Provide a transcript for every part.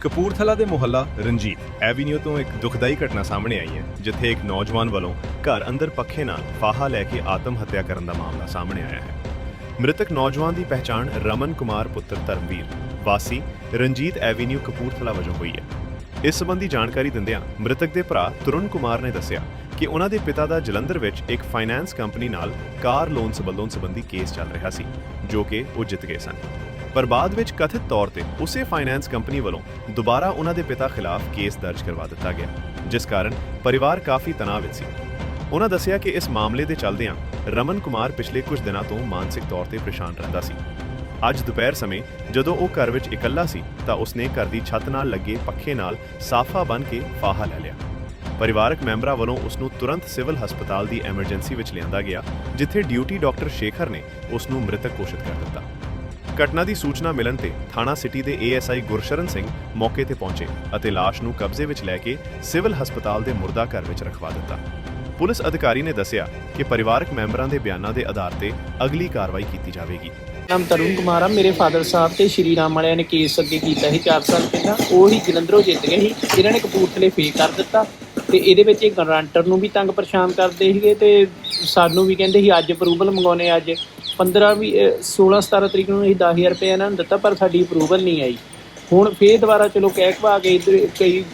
ਕਪੂਰਥਲਾ ਦੇ ਮੁਹੱਲਾ ਰਣਜੀਤ ਐਵੀਨਿਊ ਤੋਂ ਇੱਕ ਦੁਖਦਾਈ ਘਟਨਾ ਸਾਹਮਣੇ ਆਈ ਹੈ, ਜਿੱਥੇ ਇੱਕ ਨੌਜਵਾਨ ਵੱਲੋਂ ਘਰ ਅੰਦਰ ਪੱਖੇ ਨਾਲ ਫਾਹਾ ਲੈ ਕੇ ਆਤਮ ਹੱਤਿਆ ਕਰਨ ਦਾ ਮਾਮਲਾ ਸਾਹਮਣੇ ਆਇਆ ਹੈ। ਮ੍ਰਿਤਕ ਨੌਜਵਾਨ ਦੀ ਪਹਿਚਾਣ ਰਮਨ ਕੁਮਾਰ ਪੁੱਤਰ ਧਰਮਵੀਰ, ਵਾਸੀ ਰਣਜੀਤ ਐਵੀਨਿਊ ਕਪੂਰਥਲਾ ਵਜੋਂ ਹੋਈ ਹੈ। ਇਸ ਸੰਬੰਧੀ ਜਾਣਕਾਰੀ ਦਿੰਦਿਆਂ ਮ੍ਰਿਤਕ ਦੇ ਭਰਾ ਤੁਰਨ ਕੁਮਾਰ ਨੇ ਦੱਸਿਆ ਕਿ ਉਹਨਾਂ ਦੇ ਪਿਤਾ ਦਾ ਜਲੰਧਰ ਵਿੱਚ ਇੱਕ ਫਾਈਨੈਂਸ ਕੰਪਨੀ ਨਾਲ ਕਾਰ ਲੋਨ ਸਬੰਧੋਂ ਸੰਬੰਧੀ ਕੇਸ ਚੱਲ ਰਿਹਾ ਸੀ, ਜੋ ਕਿ ਉਹ ਜਿੱਤ ਗਏ ਸਨ। ਪਰ ਬਾਅਦ ਵਿੱਚ ਕਥਿਤ ਤੌਰ ਤੇ ਉਸੇ ਫਾਈਨੈਂਸ ਕੰਪਨੀ ਵੱਲੋਂ ਦੁਬਾਰਾ ਉਹਨਾਂ ਦੇ ਪਿਤਾ ਖਿਲਾਫ ਕੇਸ ਦਰਜ ਕਰਵਾ ਦਿੱਤਾ ਗਿਆ, ਜਿਸ ਕਾਰਨ ਪਰਿਵਾਰ ਕਾਫੀ ਤਣਾਅ ਵਿੱਚ ਸੀ। ਉਹਨਾਂ ਦੱਸਿਆ ਕਿ ਇਸ ਮਾਮਲੇ ਦੇ ਚੱਲਦਿਆਂ ਰਮਨ ਕੁਮਾਰ ਪਿਛਲੇ ਕੁਝ ਦਿਨਾਂ ਤੋਂ ਮਾਨਸਿਕ ਤੌਰ ਤੇ ਪਰੇਸ਼ਾਨ ਰਹਿੰਦਾ ਸੀ। ਅੱਜ ਦੁਪਹਿਰ ਸਮੇਂ ਜਦੋਂ ਉਹ ਘਰ ਵਿੱਚ ਇਕੱਲਾ ਸੀ, ਤਾਂ ਉਸਨੇ ਘਰ ਦੀ ਛੱਤ ਨਾਲ ਲੱਗੇ ਪੱਖੇ ਨਾਲ ਸਾਫਾ ਬੰਨ ਕੇ ਫਾਹਾ ਲੈ ਲਿਆ। ਪਰਿਵਾਰਕ ਮੈਂਬਰਾਂ ਵੱਲੋਂ ਉਸ ਨੂੰ ਤੁਰੰਤ ਸਿਵਲ ਹਸਪਤਾਲ ਦੀ ਐਮਰਜੈਂਸੀ ਵਿੱਚ ਲਿਆਂਦਾ ਗਿਆ, ਜਿੱਥੇ ਡਿਊਟੀ ਡਾਕਟਰ ਸ਼ੇਖਰ ਨੇ ਉਸ ਨੂੰ ਮ੍ਰਿਤਕ ਘੋਸ਼ਿਤ ਕਰ ਦਿੱਤਾ। ਘਟਨਾ ਦੀ ਸੂਚਨਾ ਮਿਲਣ ਤੇ ਥਾਣਾ ਸਿਟੀ ਦੇ ਏਐਸਆਈ ਗੁਰਸ਼ਰਨ ਸਿੰਘ ਮੌਕੇ ਤੇ ਪਹੁੰਚੇ ਅਤੇ ਲਾਸ਼ ਨੂੰ ਕਬਜ਼ੇ ਵਿੱਚ ਲੈ ਕੇ ਸਿਵਲ ਹਸਪਤਾਲ ਦੇ ਮੁਰਦਾ ਘਰ ਵਿੱਚ ਰਖਵਾ ਦਿੱਤਾ। ਪੁਲਿਸ ਅਧਿਕਾਰੀ ਨੇ ਦੱਸਿਆ ਕਿ ਪਰਿਵਾਰਕ ਮੈਂਬਰਾਂ ਦੇ ਬਿਆਨਾਂ ਦੇ ਆਧਾਰ ਤੇ ਅਗਲੀ ਕਾਰਵਾਈ ਕੀਤੀ ਜਾਵੇਗੀ। ਨਾਮ ਤਰੁਣ ਕੁਮਾਰ ਆ, ਮੇਰੇ ਫਾਦਰ ਸਾਹਿਬ ਤੇ ਸ਼੍ਰੀ ਰਾਮ ਵਾਲਿਆਂ ਨੇ ਕੇਸ ਅੱਗੇ ਕੀਤਾ ਸੀ 4 ਸਾਲ ਪਹਿਲਾਂ। ਉਹ ਹੀ ਜਲੰਧਰੋਂ ਜਿੱਤ ਗਏ ਸੀ, ਇਹਨਾਂ ਨੇ ਕਪੂਰਥਲੇ ਫੇਕ ਕਰ ਦਿੱਤਾ ਤੇ ਇਹਦੇ ਵਿੱਚ ਇਹ ਗਰੰਟਰ ਨੂੰ ਵੀ ਤੰਗ ਪਰੇਸ਼ਾਨ ਕਰਦੇ ਸੀਗੇ ਤੇ ਸਾਨੂੰ ਵੀ ਕਹਿੰਦੇ ਸੀ, ਅੱਜ ਅਪਰੂਵਲ ਮੰਗਾਉਣੇ ਅੱਜ। 15 ਵੀ 16 17 ਤਰੀਕ ਨੂੰ ਅਸੀਂ 10000 ਰੁਪਏ ਇਹਨਾਂ ਨੂੰ ਦਿੱਤਾ ਪਰ ਸਾਡੀ ਅਪਰੂਵਲ ਨਹੀਂ ਆਈ। ਹੁਣ ਫੇਰ ਦੁਬਾਰਾ ਚਲੋ ਕਹਿ ਕਵਾ ਕੇ ਇਧਰ ਕਈ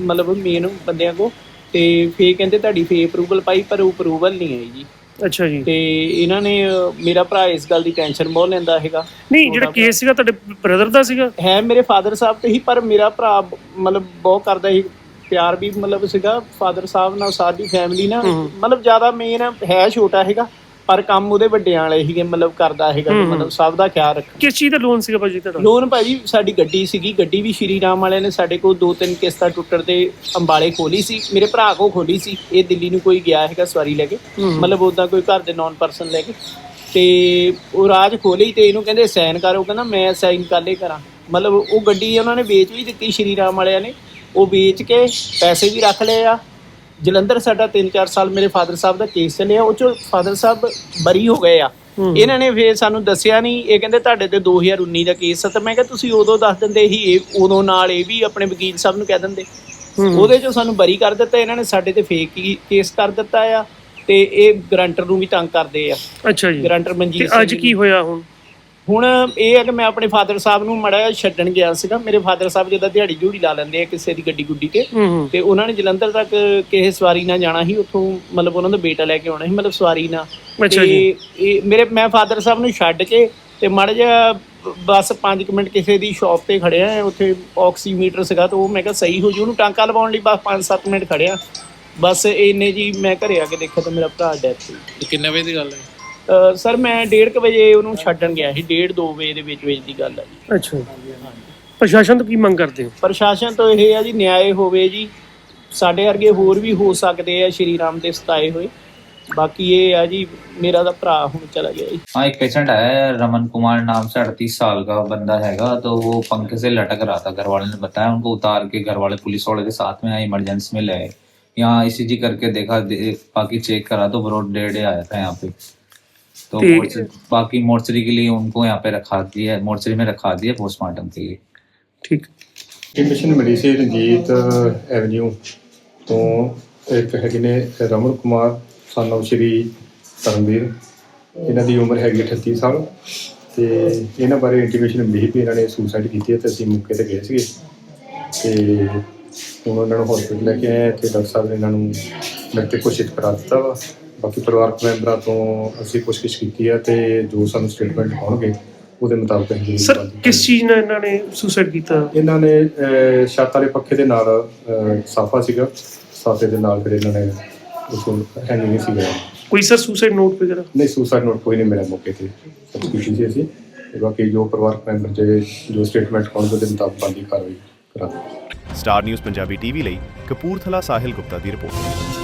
ਮਤਲਬ ਮੇਨ ਬੰਦਿਆਂ ਕੋ ਤੇ ਫੇਰ ਕਹਿੰਦੇ ਤੁਹਾਡੀ ਫੇਰ ਅਪਰੂਵਲ ਪਾਈ ਪਰ ਉਹ ਅਪਰੂਵਲ ਨਹੀਂ ਆਈ ਜੀ। ਅੱਛਾ ਜੀ। ਤੇ ਇਹਨਾਂ ਨੇ ਮੇਰਾ ਭਰਾ ਇਸ ਗੱਲ ਦੀ ਟੈਨਸ਼ਨ ਬਹੁਤ ਲੈਂਦਾ ਹੈਗਾ। ਨਹੀਂ ਜਿਹੜਾ ਕੇਸ ਸੀਗਾ ਤੁਹਾਡੇ ਬ੍ਰਦਰ ਦਾ ਸੀਗਾ? ਹੈ ਮੇਰੇ ਫਾਦਰ ਸਾਹਿਬ ਤੇ ਹੀ ਪਰ ਮੇਰਾ ਭਰਾ ਮਤਲਬ ਬਹੁਤ ਕਰਦਾ ਸੀ। ਪਿਆਰ ਵੀ ਮਤਲਬ ਸੀਗਾ ਫਾਦਰ ਸਾਹਿਬ ਨਾਲ ਸਾਡੀ ਫੈਮਿਲੀ ਨਾਲ। ਮਤਲਬ ਜ਼ਿਆਦਾ ਮੇਨ ਹੈ ਛੋਟਾ ਹੈਗਾ। ਪਰ ਕੰਮ ਉਹਦੇ ਵੱਡਿਆਂ ਵਾਲੇ ਸੀਗੇ ਮਤਲਬ ਕਰਦਾ ਹੈਗਾ ਤੇ ਮਤਲਬ ਸਭ ਦਾ ਖਿਆਲ ਰੱਖ ਕਿਸ ਚੀਜ਼ ਦਾ ਲੋਨ ਸੀਗਾ ਭਾਜੀ ਤੁਹਾਡਾ? ਲੋਨ ਭਾਜੀ ਸਾਡੀ ਗੱਡੀ ਸੀਗੀ ਗੱਡੀ ਵੀ ਸ਼੍ਰੀ ਰਾਮ ਵਾਲਿਆਂ ਨੇ ਸਾਡੇ ਕੋਲ ਦੋ ਤਿੰਨ ਕਿਸ਼ਤਾਂ ਟੁੱਟਣ ਤੇ ਅੰਬਾਲੇ ਖੋਲੀ ਸੀ। ਮੇਰੇ ਭਰਾ ਕੋ ਖੋਲੀ ਸੀ ਇਹ ਦਿੱਲੀ ਨੂੰ ਕੋਈ ਗਿਆ ਹੈਗਾ ਸਵਾਰੀ ਲੈ ਕੇ। ਮਤਲਬ ਉਦਾਂ ਕੋਈ ਘਰ ਦੇ ਨੌਨ ਪਰਸਨ ਲੈ ਕੇ। ਤੇ ਉਹ ਰਾਜ ਖੋਲੀ ਤੇ ਇਹਨੂੰ ਕਹਿੰਦੇ ਸਾਈਨ ਕਰ ਉਹ ਕਹਿੰਦਾ ਮੈਂ ਸਾਈਨ ਕਾਲੇ ਕਰਾਂ। ਮਤਲਬ ਉਹ ਗੱਡੀ ਉਹਨਾਂ ਨੇ ਵੇਚ ਵੀ ਦਿੱਤੀ ਸ਼੍ਰੀ ਰਾਮ ਵਾਲਿਆਂ ਨੇ। ਉਹ ਵੇਚ ਕੇ ਪੈਸੇ ਵੀ ਰੱਖ ਲਏ ਆ। ਜਲੰਧਰ ਸਾਡਾ 3-4 ਸਾਲ ਮੇਰੇ ਫਾਦਰ ਸਾਹਿਬ ਦਾ ਕੇਸ ਚੱਲਿਆ ਉਹ ਚੋਂ ਫਾਦਰ ਸਾਹਿਬ ਬਰੀ ਹੋ ਗਏ ਆ। ਇਹਨਾਂ ਨੇ ਫੇਰ ਸਾਨੂੰ ਦੱਸਿਆ ਨਹੀਂ ਇਹ ਕਹਿੰਦੇ ਤੁਹਾਡੇ ਤੇ 2019 ਦਾ ਕੇਸ ਆ। ਤਾਂ ਮੈਂ ਕਿਹਾ ਤੁਸੀਂ ਉਦੋਂ ਦੱਸ ਦਿੰਦੇ ਹੀ ਇਹ ਉਦੋਂ ਨਾਲ ਇਹ ਵੀ ਆਪਣੇ ਵਕੀਲ ਸਾਹਿਬ ਨੂੰ ਕਹਿ ਦਿੰਦੇ। ਉਹਦੇ ਚੋਂ ਸਾਨੂੰ ਬਰੀ ਕਰ ਦਿੱਤਾ ਇਹਨਾਂ ਨੇ ਸਾਡੇ ਤੇ ਫੇਕ ਕੇਸ ਕਰ ਦਿੱਤਾ ਆ ਤੇ ਇਹ ਗਰੰਟਰ ਨੂੰ ਵੀ ਤੰਗ ਕਰਦੇ ਆ। ਅੱਛਾ ਜੀ। ਗਰੰਟਰ ਤੇ ਮਨਜੀਤ ਅੱਜ ਸਿੰਘ ਕੀ ਹੋਇਆ ਹੁਣ? ਹੁਣ ਇਹ ਹੈ ਕਿ ਮੈਂ ਆਪਣੇ ਫਾਦਰ ਸਾਹਿਬ ਨੂੰ ਮੜਾ ਛੱਡਣ ਗਿਆ ਸੀਗਾ। ਮੇਰੇ ਫਾਦਰ ਸਾਹਿਬ ਜਿਹਦਾ ਦਿਹਾੜੀ ਜੂੜੀ ਲਾ ਲੈਂਦੇ ਆ ਕਿਸੇ ਦੀ ਗੱਡੀ ਗੁੱਡੀ ਤੇ। ਤੇ ਉਹਨਾਂ ਨੇ ਜਲੰਧਰ ਤੱਕ ਕਿਸੇ ਸਵਾਰੀ ਨਾਲ ਜਾਣਾ ਸੀ ਉੱਥੋਂ ਮਤਲਬ ਉਹਨਾਂ ਦਾ ਬੇਟਾ ਲੈ ਕੇ ਆਉਣਾ ਸੀ ਮਤਲਬ ਸਵਾਰੀ ਨਾਲ। ਅੱਛਾ ਤੇ ਜੀ। ਇਹ ਮੇਰੇ ਮੈਂ ਫਾਦਰ ਸਾਹਿਬ ਨੂੰ ਛੱਡ ਕੇ ਤੇ ਮੜ ਜਾ ਬਸ 5 ਮਿੰਟ ਕਿਸੇ ਦੀ ਸ਼ਾਪ ਤੇ ਖੜਿਆ ਉੱਥੇ ਆਕਸੀਮੀਟਰ ਸੀਗਾ ਤੇ ਉਹ ਮੈਂ ਕਿਹਾ ਸਹੀ ਹੋ ਜੂ ਉਹਨੂੰ ਟਾਂਕਾ ਲਵਾਉਣ ਲਈ ਬਸ 5-7 ਮਿੰਟ ਖੜਿਆ। ਬਸ ਇੰਨੇ ਜੀ ਮੈਂ ਘਰੇ ਆ ਕੇ ਦੇਖਿਆ ਤਾਂ ਮੇਰਾ ਭਰਾ ਡੈਥ ਹੋ ਕਿੰਨੇ ਵਜੇ ਦੀ ਗੱਲ ਹੈ? ਸਰ ਮੈਂ 1:30 ਵਜੇ ਉਹਨੂੰ ਛੱਡਣ ਗਿਆ ਸੀ 1:30 2 ਵਜੇ ਦੇ ਵਿੱਚ ਵਿੱਚ ਦੀ ਗੱਲ ਆ ਜੀ ਅੱਛਾ ਪ੍ਰਸ਼ਾਸਨ ਤੋਂ ਕੀ ਮੰਗ ਕਰਦੇ ਹੋ ਪ੍ਰਸ਼ਾਸਨ ਤੋਂ ਇਹ ਆ ਜੀ ਨਿਆਂ ਹੋਵੇ ਜੀ ਸਾਡੇ ਵਰਗੇ ਹੋਰ ਵੀ ਹੋ ਸਕਦੇ ਆ ਸ਼੍ਰੀ ਰਾਮ ਦੇ ਸਤਾਏ ਹੋਏ ਬਾਕੀ ਇਹ ਆ ਜੀ ਮੇਰਾ ਤਾਂ ਭਰਾ ਹੁਣ ਚਲਾ ਗਿਆ ਜੀ हाँ एक पेशेंट आया है रमन कुमार नाम से अड़तीस साल का बंदा हैगा तो वो पंखे से लटक रहा था घर वाले ने बताया उनको उतार के घर वाले पुलिस वाले के साथ में आए इमरजेंसी में ले आए यहाँ ईसीजी करके देखा दे, बाकी चेक करा तो ब्रोड डेड आया था यहाँ पे तो ठीक। मोर्चरी- बाकी मोर्चरी के लिए उनको यहाँ पे रखा दिया मोर्चरी में रखा दिया पोस्टमार्टम के लिए ਠੀਕ ਇਨਫੋਰਮੇਸ਼ਨ ਮਿਲੀ ਸੀ ਰਣਜੀਤ ਐਵਨਿਊ ਤੋਂ ਇੱਕ ਹੈਗੇ ਨੇ ਰਮਨ ਕੁਮਾਰ ਸਾਨੂੰ ਸ਼੍ਰੀ ਧਰਮਵੀਰ ਇਹਨਾਂ ਦੀ ਉਮਰ ਹੈਗੀ 38 ਸਾਲ ਤੇ ਇਹਨਾਂ ਬਾਰੇ ਇੰਟੀਮੇਸ਼ਨ ਮਿਲੀ ਵੀ ਇਹਨਾਂ ਨੇ ਸੁਸਾਈਡ ਕੀਤੀ ਹੈ ਤੇ ਅਸੀਂ ਮੌਕੇ ਤੇ ਗਏ ਸੀਗੇ ਤੇ ਹੁਣ ਉਹਨਾਂ ਨੂੰ ਹਸਪੀਟਲ ਲੈ ਕੇ ਆਏ ਹਾਂ ਤੇ ਡਾਕਟਰ ਸਾਹਿਬ ਨੇ ਇਹਨਾਂ ਨੂੰ ਮੇਰੇ ਤੇ ਘੋਸ਼ਿਤ ਕਰਾ ਦਿੱਤਾ ਵਾ ਬਾਕੀ ਪਰਿਵਾਰਕ ਮੈਂਬਰਾਂ ਤੋਂ ਅਸੀਂ ਪੁੱਛਗਿੱਛ ਕੀਤੀ ਹੈ ਤੇ ਜੋ ਸਾਨੂੰ ਸਟੇਟਮੈਂਟ ਹੋਣਗੇ ਉਹਦੇ ਮੁਤਾਬਕ ਅਸੀਂ ਸਰ ਬਣਦੀ ਕਿਸ ਚੀਜ਼ ਨਾਲ ਇਹਨਾਂ ਨੇ ਸੁਸਾਈਡ ਕੀਤਾ? ਇਹਨਾਂ ਨੇ ਛੱਤ ਵਾਲੇ ਪੱਖੇ ਦੇ ਨਾਲ ਸਾਫਾ ਸੀਗਾ। ਸਾਫੇ ਦੇ ਨਾਲ ਫਿਰ ਇਹਨਾਂ ਨੇ ਉਸ ਨੂੰ ਹੈਂਡਿੰਗ ਨਹੀਂ ਸੀਗਾ। ਕੋਈ ਸਰ ਸੁਸਾਈਡ ਨੋਟ ਵਗੈਰਾ? ਨਹੀਂ ਸੁਸਾਈਡ ਨੋਟ ਕੋਈ ਨਹੀਂ ਮਿਲਿਆ ਮੌਕੇ ਤੇ। ਸਭ ਸੀ ਅਸੀਂ। ਬਾਕੀ ਜੋ ਪਰਿਵਾਰਕ ਮੈਂਬਰ ਜੇ ਜੋ ਸਟੇਟਮੈਂਟ ਹੋਣਗੇ ਉਹਦੇ ਮੁਤਾਬਕ ਬਣਦੀ ਕਾਰਵਾਈ ਕਰਾਂਗੇ। ਸਟਾਰ ਨਿਊਜ਼ ਪੰਜਾਬੀ ਟੀਵੀ ਲਈ ਕਪੂਰਥਲਾ ਸਾਹਿਲ ਗੁਪਤਾ ਦੀ ਰਿਪੋਰਟ।